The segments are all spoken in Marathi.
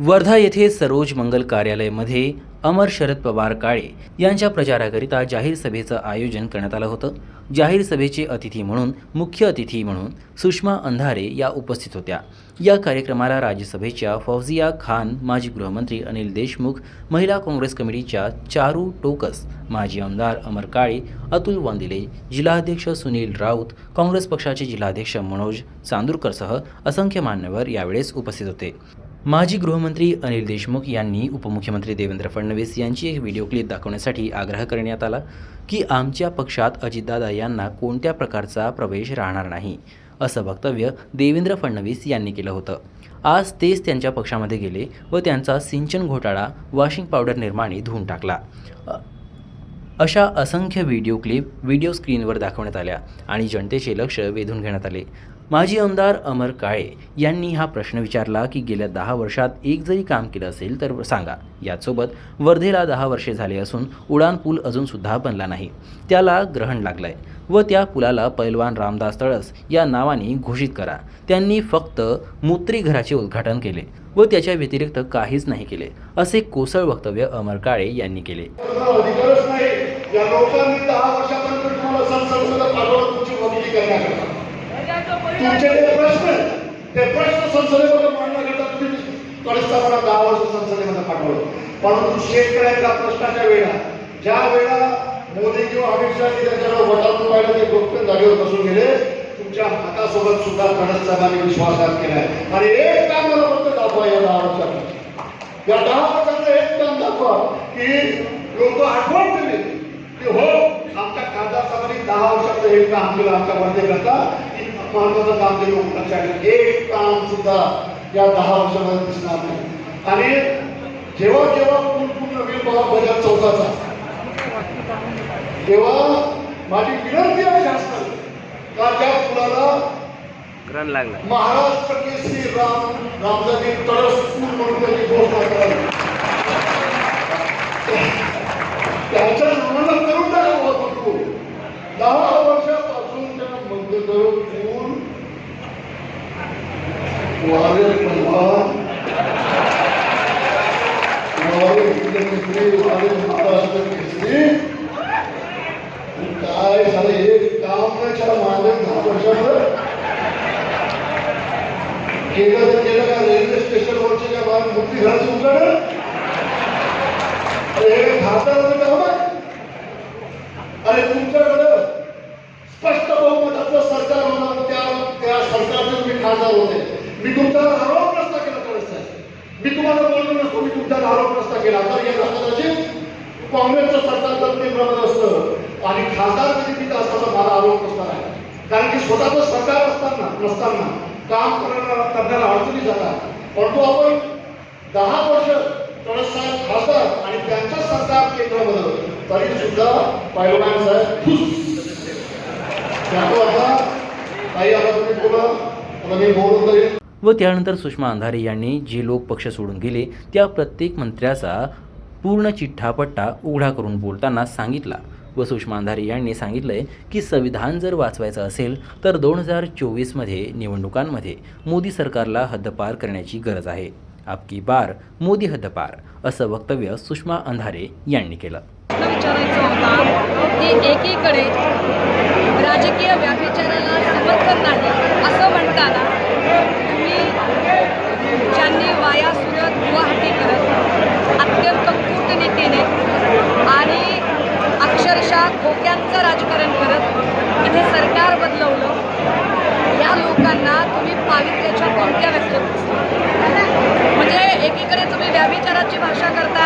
वर्धा येथे सरोज मंगल कार्यालयामध्ये अमर शरद पवार काळे यांच्या प्रचाराकरिता जाहीर सभेचं आयोजन करण्यात आलं होतं. जाहीर सभेचे अतिथी म्हणून मुख्य अतिथी म्हणून सुषमा अंधारे या उपस्थित होत्या. या कार्यक्रमाला राज्यसभेच्या फौजिया खान माजी गृहमंत्री अनिल देशमुख महिला काँग्रेस कमिटीच्या चारू टोकस माजी आमदार अमर काळे अतुल वांदिले जिल्हाध्यक्ष सुनील राऊत काँग्रेस पक्षाचे जिल्हाध्यक्ष मनोज चांदूरकरसह असंख्य मान्यवर यावेळेस उपस्थित होते. माजी गृहमंत्री अनिल देशमुख यांनी उपमुख्यमंत्री देवेंद्र फडणवीस यांची एक व्हिडिओ क्लिप दाखवण्यासाठी आग्रह करण्यात आला की आमच्या पक्षात अजितदादा यांना कोणत्या प्रकारचा प्रवेश राहणार नाही असं वक्तव्य देवेंद्र फडणवीस यांनी केलं होतं. आज तेच त्यांच्या पक्षामध्ये गेले व त्यांचा सिंचन घोटाळा वॉशिंग पावडर निर्माणे धुवून टाकला. अशा असंख्य व्हिडिओ क्लिप व्हिडिओ स्क्रीनवर दाखवण्यात आल्या आणि जनतेचे लक्ष वेधून घेण्यात आले. माजी आमदार अमर काळे यांनी हा प्रश्न विचारला की गेल्या दहा वर्षात एक जरी काम केलं असेल तर सांगा. यासोबत वर्धेला दहा वर्षे झाले असून उडान पूल अजूनसुद्धा बनला नाही. त्याला ग्रहण लागलंय. व त्या पुलाला पैलवान रामदास तळस या नावाने घोषित करा. त्यांनी फक्त मूत्री घराचे उद्घाटन केले व त्याच्या व्यतिरिक्त काहीच नाही केले असे कोसळ वक्तव्य अमर काळे यांनी केले. या लोकांनी दहा वर्षापर्यंत तुमचे जे प्रश्न ते प्रश्न संसदेमध्ये मांडण्याकरता तुम्ही कळस्थापना दहा वर्ष संसदेमध्ये पाठवलं. परंतु शेतकऱ्यांच्या प्रश्नाच्या वेळा ज्या वेळा मोदी किंवा अमित शहानी त्यांच्याकडे वटाळून पाहिलं ते डोक्टर जागेवर बसून गेले तुमच्या हातासोबत सुद्धा कणस साहेबांनी विश्वासघात केलाय आणि एक काम मला फक्त दाखवा या दहा वर्षात. या दहा वर्षाचं एक काम दाखवा की लोक आठवण दिली की हो आमच्या खासदार साहेबांनी दहा वर्षाचं एक काम केलं आमच्या वर्धेकरता करता. महत्वाचं काम लोक लक्षात ठेवा. एक काम सुद्धा या दहा वर्षामध्ये दिसणार नाही. आणि जेव्हा जेव्हा पूर्ण होईल बघा बजाज चौकाचा. तेव्हा माझी विनंती आहे शासनाला का त्या पुलाला ग्रहण लागला. महाराष्ट्र केसरी राम रामजागी तळस पूल म्हणून त्यांनी घोषणा करावी. त्याच्या नावाला करून टाकावा होता तो दहा वर्षापासून त्या मध्यदर पूल वारे प्रधान वारे मुख्यमंत्री वारे महाराष्ट्र केसरी काय झालं एक काम नाही त्याला दहा केलं तर केलं का रेल्वे काय बाहेर घराची हे काम आहे अरे तुमच्याकडं स्पष्ट बहुमताचं सरकार होणार त्या त्या सरकारचे तुम्ही खासदार होते. मी तुमच्यावर आरोप मी तुम्हाला बोललो नसतो मी तुमच्यावर आरोप नसता केला. तर या कदाचित काँग्रेसचं सरकार जर ते बनत असतं आणि खासदार कधी तिथं असताना मला आरोप नसणार आहे. कारण की स्वतःचं सरकार असताना नसताना काम करणारा करण्याला अडचणी जातात. परंतु आपण दहा वर्ष साहेब खासदार आणि त्यांचं सरकार केंद्रामध्ये तरी सुद्धा पैलवान साहेब? खुश आता काही आता तुम्ही बोला आता मी बोलून जाईल. व त्यानंतर सुषमा अंधारे यांनी जे लोक पक्ष सोडून गेले त्या प्रत्येक मंत्र्याचा पूर्ण चिठ्ठापट्टा उघडा करून बोलताना सांगितला व सुषमा अंधारे यांनी सांगितलंय की संविधान जर वाचवायचं असेल तर दोन हजार चोवीसमध्ये निवडणुकांमध्ये मोदी सरकारला हद्दपार करण्याची गरज आहे. आपकी बार मोदी हद्दपार असं वक्तव्य सुषमा अंधारे यांनी केलं. विचारायचं होता की एकीकडे राजकीय व्याभिचाराला समर्थन नाही असं म्हणताना तुम्ही ज्यांनी वाया सुरत गुवाहाटी करत अत्यंत कूटनीतीने आणि अक्षरशः खोक्यांचं राजकारण करत इथे सरकार बदलवलं या लोकांना तुम्ही पावित्र्याच्या कोणत्या व्याख्या म्हणजे एकीकडे तुम्ही व्याभिचाराची भाषा करता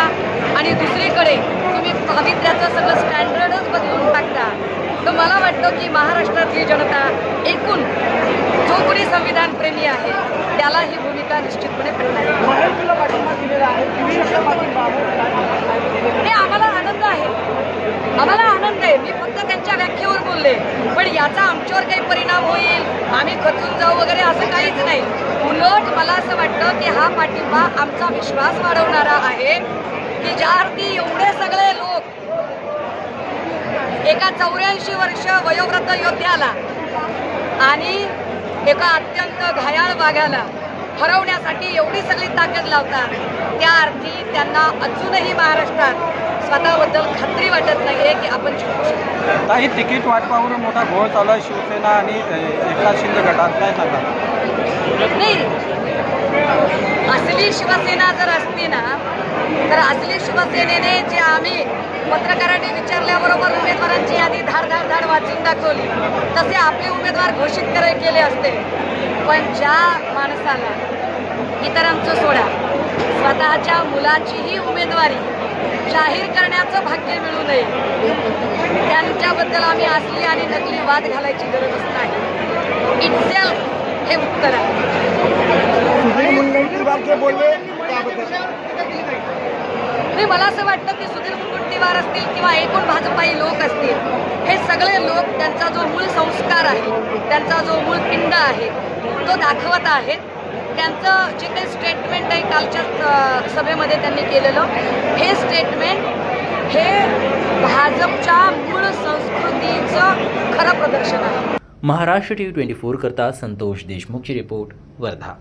आणि दुसरीकडे तुम्ही पावित्र्याचं सगळं स्टँडर्डच बदलून टाकता. तर मला वाटतं की महाराष्ट्रातली जनता एकूण जो कोणी संविधान प्रेमी आहे त्याला ही भूमिका निश्चितपणे पडणार महायुतीला पाठिंबा दिलेला आहे दिल्लीचा पाठिंबा आहे हे आम्हाला आनंद आहे आम्हाला आनंद आहे मी फक्त त्यांच्या व्याख्येवर बोलले. पण याचा आमच्यावर काही परिणाम होईल? आम्ही खचून जाऊ वगैरे असं काहीच नाही. उलट मला असं वाटतं की हा पाठिंबा आमचा विश्वास वाढवणारा आहे. की ज्या अर्थी एवढे सगळे लोक एका चौऱ्याऐंशी वर्ष वयोवृद्ध योद्ध्याला आणि एका अत्यंत घायाळ वाघाला हरवण्यासाठी एवढी सगळी ताकद लावतात. त्या अर्थी त्यांना अजूनही महाराष्ट्रात स्वतःबद्दल खात्री वाटत नाही आहे की आपण काही तिकीट वाटपावर मोठा घोळ चालू आहे. शिवसेना आणि एकनाथ शिंदे गटात. काय सांगा नाही. असली शिवसेना जर असती ना तर असली शिवसेनेने जे आम्ही पत्रकारांनी विचारल्याबरोबर उमेदवारांची यादी धाड धाड धाड वाचून दाखवली तसे आपले उमेदवार घोषित करे केले असते. पण ज्या माणसाला इतरांचं सोडा स्वतःच्या मुलाचीही उमेदवारी जाहीर करण्याचं भाग्य मिळू नये. त्यांच्याबद्दल आम्ही असली आणि नकली वाद घालायची गरजच नाही. इटसेल्फ हे उत्तर आहे. मला असं वाटतं की सुधीर मुनगंटीवार असतील किंवा एकूण भाजपाई लोक असतील हे सगळे लोक त्यांचा जो मूळ संस्कार आहे त्यांचा जो मूळ पिंड आहे तो दाखवत आहेत. त्यांचं जे काही स्टेटमेंट आहे कालच्या सभेमध्ये त्यांनी केलेलं हे स्टेटमेंट हे भाजपच्या मूळ संस्कृतीचं खरं प्रदर्शन आहे. Maharashtra T V twenty four करता संतोष देशमुखची रिपोर्ट वर्धा.